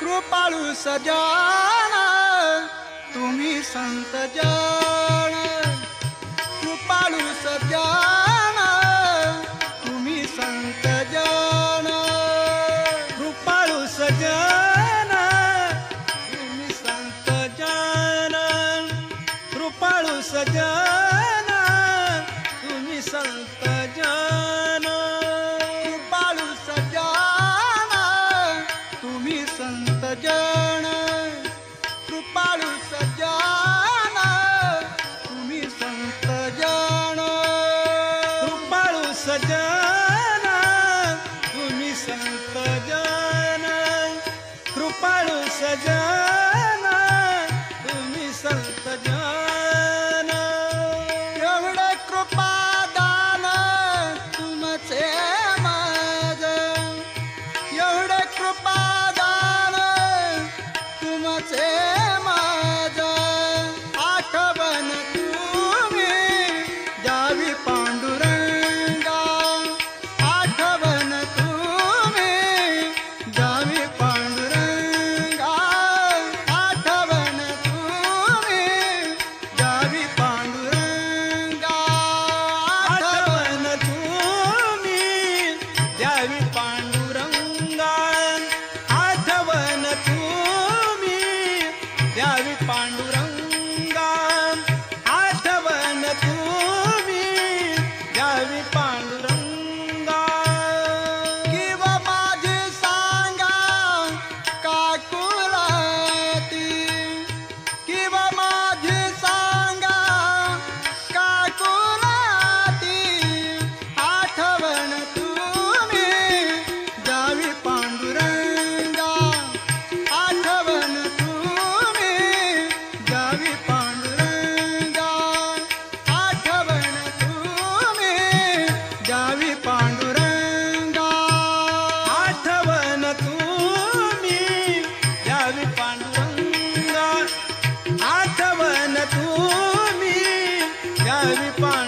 कृपाळू सजान तुम्ही संत जन. कृपाळू सजान तुम्ही संत जन. कृपाळू सजान तुम्ही संत जन. कृपाळू सजान. कृपाळू तुम्ही संत जन कृपाळू सजान तुम्ही संत जन. एवढे कृपादान तुमचे माझ एवढे कृपादान तुमचे Yeah, ya vi pan विपण